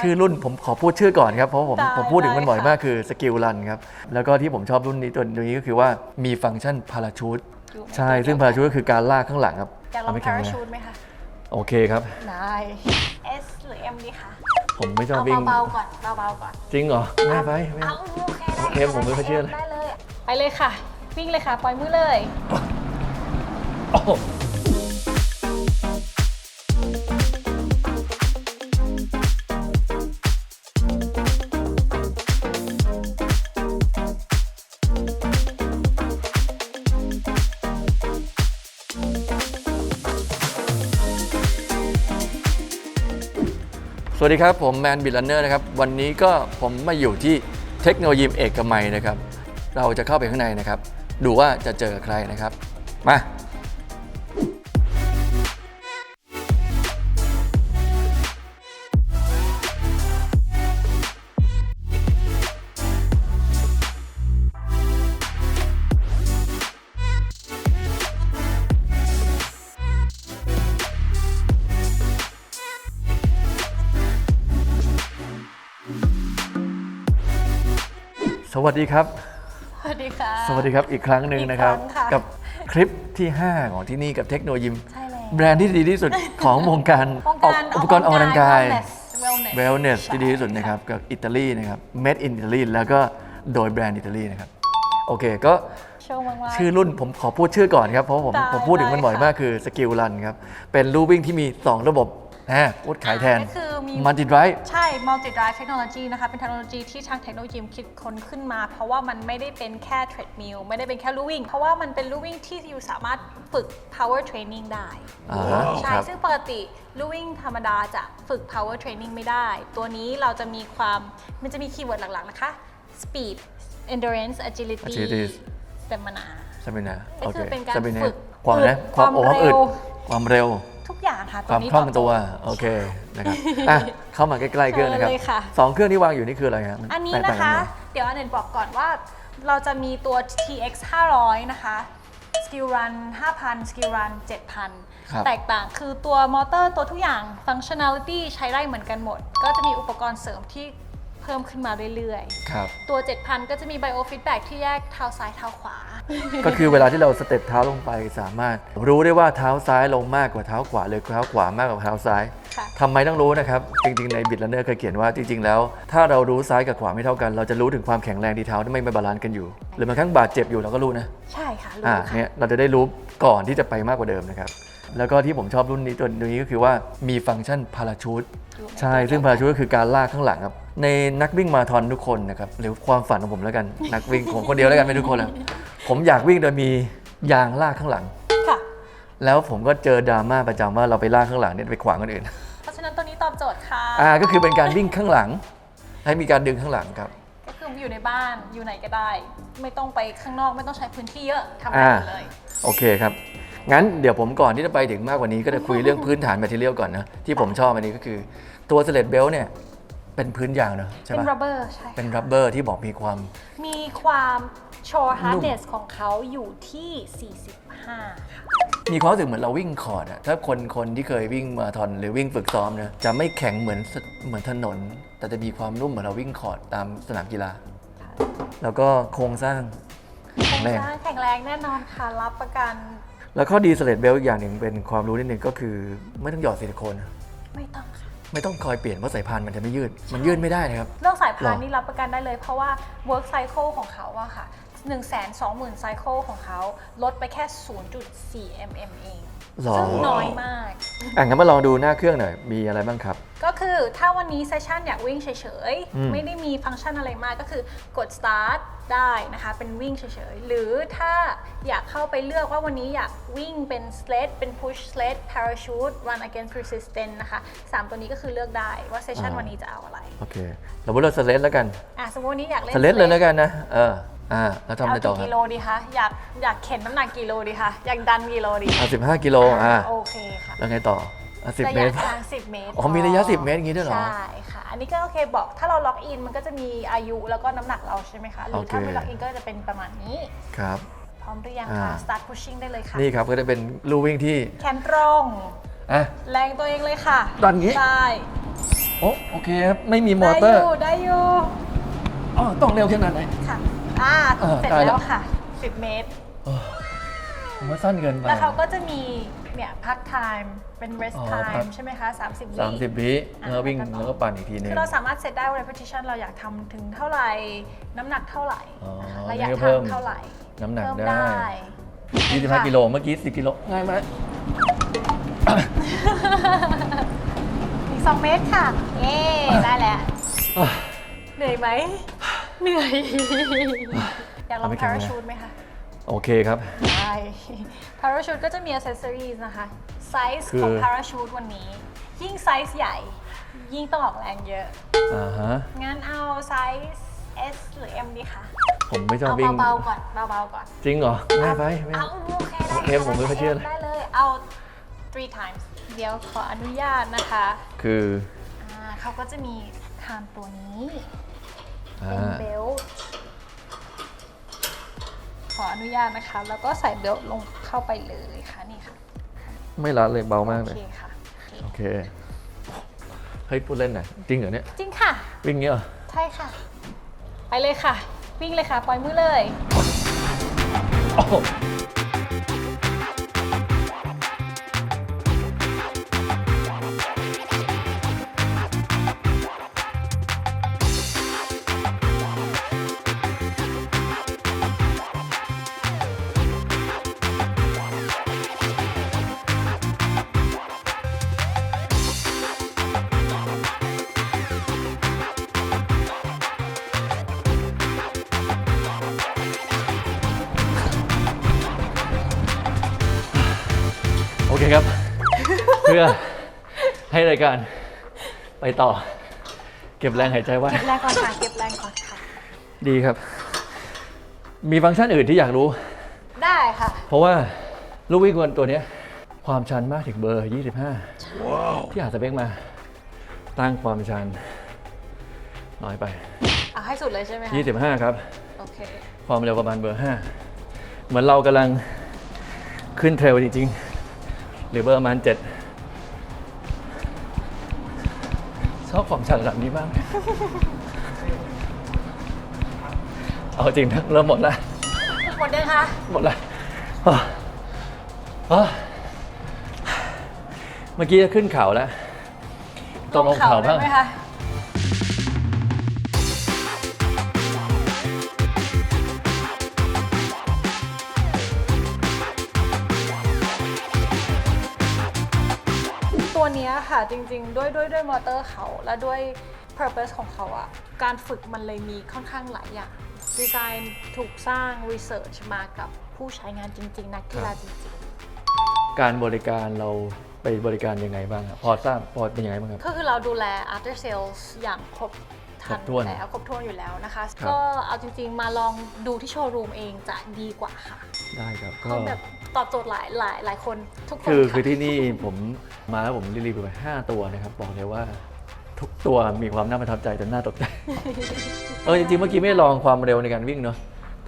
ชื่อรุ่นผมขอพูดชื่อก่อนครับ เพราะผมได้ผมพูดถึงมันบ่อยได้ค่ะมากคือสกิลรันครับ แล้วก็ที่ผมชอบรุ่นนี้ตัวนี้ก็คือว่ามีฟังก์ชันพาราชูตอยู่ในใช่ตัวเดียวซึ่งพาราชูตก็คือการลากข้างหลังครับอยากลองเไม่พาแข็งราแรงชูตไหมคะ โอเคครับ ได้ S หรือ M ดีคะ ผมไม่ชอบเอาวิ่งเบาๆก่อนเบาๆก่อน จริงเหรอ ไม่ไปไม่เอาเอาโอเคได้โอเคผมไม่ค่อยเชื่อเลยได้เลย ไปเลยค่ะ วิ่งเลยค่ะ ปล่อยมือเลยโอ้ สวัสดีครับ ผมแมนบิลลันเนอร์นะครับ วันนี้ก็ผมมาอยู่ที่เทคโนโลยีเอกมัยนะครับ เราจะเข้าไปข้างในนะครับ ดูว่าจะเจอใครนะครับ มา วัสดีครับ สวัสดีค่ะ สวัสดีครับอีกครั้งหนึ่งนะครับ อีกครั้งค่ะ กับคลิปที่ 5 ของที่นี่กับเทคโนโลยีใช่แล้วแบรนด์ที่ดีที่สุดของวงการวงออกการอุปกรณ์ออกกำลังกาย wellness wellness wellness ที่ใช่ดีที่สุดนะครับกับอิตาลีนะครับ made in Italy แล้วก็โดยแบรนด์อิตาลีนะครับ โอเคก็โชว์มากๆ ชื่อรุ่นผมขอพูดชื่อก่อนครับ เพราะผมได้ผมพูดถึงมันบ่อยได้ค่ะมากคือสกิลรันครับ เป็นรูวิ่งที่มี 2 ระบบ นะพูดขายแทน ก็คือมี มัลติ drive ใช่ multi drive technology นะคะ เป็นเทคโนโลยีที่ทางเทคโนโลยีคิดค้นขึ้นมา เพราะว่ามันไม่ได้เป็นแค่ treadmill ไม่ได้เป็นแค่ลู่วิ่ง เพราะว่ามันเป็นลู่วิ่งที่อยู่สามารถฝึก power training ได้อ่าฮะใช่ ครับ ซึ่งปกติลู่วิ่งธรรมดาจะฝึก power training ไม่ได้ ตัวนี้เราจะมีความ มันจะมีคีย์เวิร์ดหลักๆ นะคะ speed endurance agility Agility stamina สมินาก็โอเคคือเป็นการสมินาฝึกความนะฝึกความความความอึดเร็วความเร็ว ทุกอย่างค่ะความนี้คล่องตบโจทย์ตัวโอเคนะครับอะเข้ามาใกล้ๆเครื่องนะครับเชิญเลยค่ะสองเครื่องที่วางอยู่นี่คืออะไรครับมัอันนี้แตกนะต่างกัคะไหมเดี๋ยวอันเนนบอกก่อนว่าเราจะมีตัว TX 500 นะคะ Skill Run 5,000 Skill Run ครับ7,000 แตกต่างคือตัวมอเตอร์ตัวทุกอย่าง Functionality ใช้ได้เหมือนกันหมด ก็จะมีอุปกรณ์เสริมที่เพิ่มขึ้นมาเรื่อยครับ ๆ ตัว 7,000 ก็จะมี Biofeedback ที่แยกเท้าซ้ายเท้าขวา ก็คือเวลาที่เราสเต็ปเท้าลงไปสามารถ รู้ได้ว่าเท้าซ้ายลงมากกว่าเท้าขวาหรือเท้าขวามากกว่าเท้าซ้ายค่ะ ทำไมต้องรู้นะครับ จริงๆในบิดลันเนอร์เคยเขียนว่าจริงๆแล้ว ถ้าเรารู้ซ้ายกับขวาไม่เท่ากัน เราจะรู้ถึงความแข็งแรงที่เท้าที่ไม่ไม่บาลานซ์กันอยู่ หรือบางครั้งบาดเจ็บอยู่เราก็รู้นะ ใช่ค่ะรู้อ่าค่ะ เนี่ยเราจะได้รู้ก่อนที่จะไปมากกว่าเดิมนะครับ แล้วก็ที่ผมชอบรุ่นนี้ตัวนี้ก็คือว่ามีฟังก์ชันพาราชูตอยู่ในใช่ ซึ่งพาราชูตก็คือการลากข้างหลังครับ ในนักวิ่งมาราธอนทุกคนนะครับหรือความฝันของผมแล้วกัน นักวิ่งผมคนเดียวแล้วกันไม่ทุกคนแล้วผมอยากวิ่งโดยมียางลากข้างหลังค่ะแล้วผมก็เจอดราม่าประจำว่าเราไปลากข้างหลังเนี่ยไปขวางคนอื่น เพราะฉะนั้นตัวนี้ตอบโจทย์ค่ะอ่าก็คือเป็นการวิ่งข้างหลัง ให้มีการดึงข้างหลังครับก็คืออยู่ในบ้านอยู่ไหนก็ได้ ไม่ต้องไปข้างนอกไม่ต้องใช้พื้นที่เยอะทำได้อ่าหมดเลยโอเคครับ งั้นเดี๋ยวผมก่อนที่จะไปถึงมากกว่านี้ก็จะคุยเรื่องพื้นฐานแมทเทียลก่อนนะที่ผมชอบอันนี้ก็คือตัวสเลดเบลเนี่ยเป็นพื้นยางเนอะใช่เป็นปะ rubber ใช่เป็นค่ะรับเบอร์ที่บอกมีความ มีความโชว์นุ่ม hardness ของเขาอยู่ที่ 45 ค่ะ มีความรู้สึกเหมือนเราวิ่งคอร์ดอะถ้าคนคนที่เคยวิ่งมาราธอนหรือวิ่งฝึกซ้อมนะจะไม่แข็งเหมือนสเหมือนถนน แต่จะมีความนุ่มเหมือนเราวิ่งคอร์ดตามสนามกีฬา แล้วก็โครงสร้างโครงแรงสร้างแข็งแรงแน่นอนค่ะ รับประกัน แล้วข้อดีสเลดเบลอีกอย่างหนึ่งเป็นความรู้นิดนึงก็คือไม่ต้องหยอดซิลิโคนนะไม่ต้องค่ะ ไม่ต้องคอยเปลี่ยนเพราะสายพานมันจะไม่ยืด มันยืดไม่ได้นะครับ เรื่องสายหรพานอนี่รับประกันได้เลย เพราะว่า work cycle ของเขาอะค่ะ 1 2 0 0 0 0 cycle ของเขาลดไปแค่ 0.4 mm เอง หรอซึ่งน้อยมาก อะงั้นมาลองดูหน้าเครื่องหน่อย มีอะไรบ้างครับ ก็คือถ้าวันนี้เซสชันอยากวิ่งเฉยอืม ๆ ไม่ได้มีฟังก์ชันอะไรมากก็คือกด start ได้นะคะ เป็นวิ่งเฉยๆ หรือถ้าอยากเข้าไปเลือกว่าวันนี้อยากวิ่งเป็น sled เป็น push sled parachute run against resistance นะคะ3ตัวนี้ก็คือเลือกได้ว่าเซสชันวันนี้จะเอาอะไรโอเคเราพูดเราสเลดแล้วกันอะสมมติวันนี้อยากเล่น สเลดเลย sled แล้วกันนะ เออ อ่าแล้วทำเอาอะไรต่อกี่คกิรับโลดีคะอยากอยากเข็นน้ำหนักกี่โลดีคะอยากดันกี่โลดีเอาสิบห้ากิโลอ่าโอเคค่ะแล้วไงต่ออะสิบระเมยะตร ทาง 10 เมตรอ๋อมีระยะพ10เมตรอย่างงี้ด้วยเหรอใช่ค่ะ อันนี้ก็โอเคบอกถ้าเราล็อกอินมันก็จะมีอายุแล้วก็น้ำหนักเราใช่ไหมคะหรือถ้าโอเค ไม่ล็อกอินก็จะเป็นประมาณนี้ ครับ พร้อมหรือยังอ่าคะ start pushing ได้เลยค่ะนี่ครับก็จะเป็นลู่วิ่งที่แขนตรง อะ แรงตัวเองเลยค่ะดันงี้ใช่โอ้โอเคครับไม่มีมอได้เตออร์ยู่ได้อยู่อ๋อต้องเร็วขนาดไหนค่ะ อ่าเออเสร็จได้แล้วแล้วค่ะ 10 เมตรผมว่าสั้นเกินไป แล้วเขาก็จะมีเนี่ยพัก time เป็น rest อ๋อพัก time ใช่ไหมคะ 30วิ สามสิบวิอะแล้ววิ่งแล้วก็ต่อ แล้วก็ปั่นอีกทีหนึง คือเราสามารถเซตได้ว่า repetition เราอยากทำถึงเท่าไหร่ น้ำหนักเท่าไหร่อ๋อนะคะระยะนี่ก็ทาเพิ่งมเท่าไหร่น้ำหนักเพิ่มได้ 25กิโลเมื่อกี้ 10 กิโลง่ายไหมอีก 2 เมตรค่ะ เย้ ได้แล้วเหนื่อยไหม เหนื่อย อยากลองเอาไปแข่งไหม parachute ไหมคะ โอเคครับ ใช่ parachute ก็จะมี accessories นะคะ ไซส์คือของ parachute วันนี้ ยิ่งไซส์ใหญ่ ยิ่งต้องออกแรงเยอะ อ่าฮะ งั้นเอาไซส์ S หรือ M ดีคะผมไม่ชอบเอาวิ่ง เบาๆก่อน เบาๆก่อน จริงเหรอง่ายไปไม่เอา เอาโอเคได้โอเคผมไม่ค่อยเชื่อเลย ได้เลย เอา three times เดี๋ยวขออนุญาตนะคะคือ อ่าเขาก็จะมีคานตัวนี้อ่า เป็นเบลต์ขออนุญาตนะคะ แล้วก็ใส่เบลต์ลงเข้าไปเลยค่ะนี่ค่ะไม่รัดเลยเบามากโอเลย เคค่ะ โอเค เฮ้ยพูดเล่นหน่อยจริงเหรอเนี่ย จริงค่ะ วิ่งเงี้ยเหรอใช่ค่ะ ไปเลยค่ะ วิ่งเลยค่ะ ปล่อยมือเลย โอ้โห พื่อให้รายการไปต่อ เก็บแรงหายใจไว้เก็บแรงก่อนค่ะ เก็บแรงก่อนค่ะ ดีครับ มีฟังก์ชันอื่นที่อยากรู้ ได้ค่ะ เพราะว่าลูกวิ่งกวนตัวเนี้ย ความชันมากถึงเบอร์ 25 ที่อาจจะเบ้งมา ตั้งความชัน น้อยไป เอาให้สุดเลยใช่ไหมคะ25 ครับ โอเค ความเร็วประมาณเบอร์ 5 เหมือนเรากำลังขึ้นเทรลจริงๆ หรือเบอร์ประมาณ 7 ชอบความชันระดับนี้มาก เอาจริงนะเริ่มหมดแล้วหมดยังคะหมดแล้วอะอะเมื่อกี้จะขึ้นเขาแล้วต้องลงเขาได้บ้างไหมคะ ตัวนี้ค่ะจริงๆ ด้วยด้วยด้วยมอเตอร์เขาและด้วย purpose ของเขาอะการฝึกมันเลยมีค่อนข้างหลายอย่างดีไซน์ถูกสร้าง research มากับผู้ใช้งานจริง ๆ นักกีฬาจริงการบริการเรา บริการยังไงบ้างอะพอทราบพอเป็นยังไงบ้างครับๆก็คือเราดูแล after sales อย่างครบทัครนบถ้วนแล้วครบถ้วนอยู่แล้วนะคะ ครับ ก็เอาจริงๆมาลองดูที่โชว์รูมเองจะดีกว่าค่ะได้ครับเพก็ราะแบบตอบโจทย์หลายหลายหลายคนทุกคนคือค่ะคือที่นี่ผมมาแล้วผมรีวิวไป 5 ตัวนะครับ บอกเลยว่าทุกตัวมีความน่าประทับใจจนน่าตกใจ เออจริงๆเมื่อกี้ไม่ได้ลองความเร็วในการวิ่งเนาะ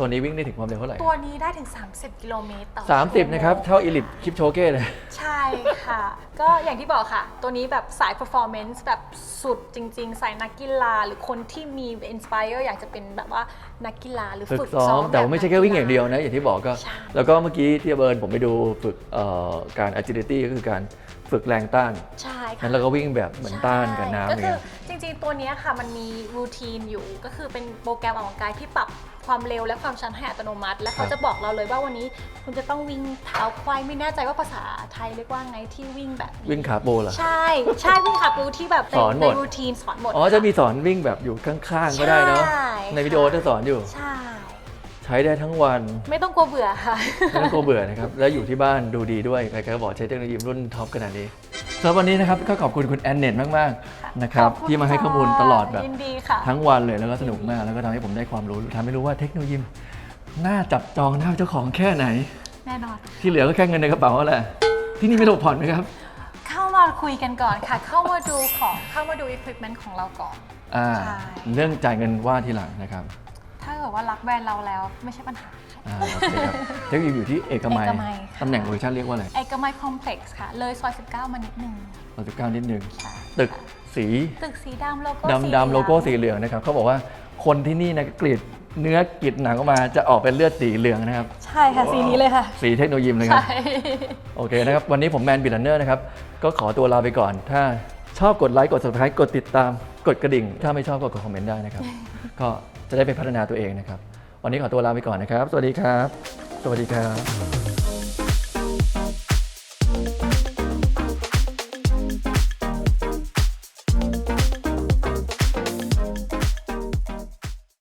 ตัวนี้วิ่งได้ถึงความเร็วเท่าไหร่ตัวนี้ได้ถึง 30 กิโลเมตรต่อสามสิบชั่วโงนะครับ เท่าอีลิทคลิปโชเก้เลย ใช่ค่ะ ก็อย่างที่บอกค่ะ ตัวนี้แบบสาย performance แบบสุดจริง ๆ สายนักกีฬา หรือคนที่มี inspire อยากจะเป็นแบบว่านักกีฬาหรือฝึกฝึกซ้ซ้ออมมแต่ว่าไม่ใช่แค่วิ่งอย่างเดียวนะ อย่างที่บอกก็ ใช่ แล้วก็เมื่อกี้ที่เบิร์นผมไปดูฝึกเอ่อการ agility ก็คือการฝึกแรงต้านใช่ค่ะ นั้นเราก็วิ่งแบบเหมือนต้านกับน้ำก็เนี่คืยอจริงๆ ตัวเนี้ยค่ะมันมีรูทีนอยู่ก็คือเป็นโปรแกรมออกกำลังกายที่ปรับ ความเร็วและความชันให้อัตโนมัติ และเขาครับจะบอกเราเลยว่าวันนี้คุณจะต้องวิ่งเท้าควายไม่แน่ใจว่าภาษาไทยเรียกว่าไงที่วิ่งแบบนี้วิ่งขาโปเหรอ ใช่ ใช่วิ่งขาปูที่แบบในสอนหมด ในรูทีนสอนหมดอ๋อ จะมีสอนวิ่งแบบอยู่ข้างๆก็ได้เนาะ ใช่ในวิดีโอจะสอนอยู่ ใช่ใช้ได้ทั้งวันไม่ต้องกลัวเบื่อค่ะ ไม่ต้องกลัวเบื่อนะครับ แล้วอยู่ที่บ้านดูดีด้วยใครๆก็บอกใช้เทคโนโลยีรุ่นท็อปขนาดนี้สำหรับวันนี้นะครับก็ขอบคุณคุณแอนเน็ตมากๆนะครับขอบคุณที่มาให้ข้อมูลตลอดแบบยินดีค่ะ ทั้งวันเลยแล้วก็สนุกมากแล้วก็ทำให้ผมได้ความรู้ทำให้รู้ว่าเทคโนโลยีน่าจับจองน่าเป็นเจ้าของแค่ไหน แน่นอน ที่เหลือก็แค่เงินในกระเป๋าแหละที่นี่ไม่ถูกผ่อนไหมครับเข้ามาคุยกันก่อนค่ะ เข้ามาดูของเข้ามาดู equipment ของเราก่อน อ่าใช่ เรื่องจ่ายเงินว่าทีหลังนะครับถ้าเกิ ดว่ารักแบรนด์เราแล้วไม่ใช่ปัญหาค่ะอ่าโอเคครับเทคโนโลยีอยู่ที่เอกมัย เอกมัยค่ะ ตำแหน่งโลเคชั่นเรียกว่าอะไรเอกมัยคอมเพล็กซ์ค่ะ เลยซอย 19 มานิดนึงเราจะก้าวนิดนึงใช่ตึกสีตึกสีดำโลโก้ดำดำโลโก้สีเหลืองนะครับเขาบอกว่าคนที่นี่นะกรีดเนื้อกรีดหนังออกมาจะออกเป็นเลือดสีเหลืองนะครับ ใช่ค่ะ สีนี้เลยค่ะ สีเทคโนโลยีเลยครับ ใช่ โอเคนะครับ วันนี้ผมแมนบิลเนอร์นะครับ ก็ขอตัวลาไปก่อน ถ้าชอบกดไลค์ กด subscribe กดติดตาม กดกระดิ่ง ถ้าไม่ชอบก็กดคอมเมนต์ได้นะครับ ก็ จะได้ไปพัฒนาตัวเองนะครับ วันนี้ขอตัวลาไปก่อนนะครับ สวัสดีครับ สวัสดีครับ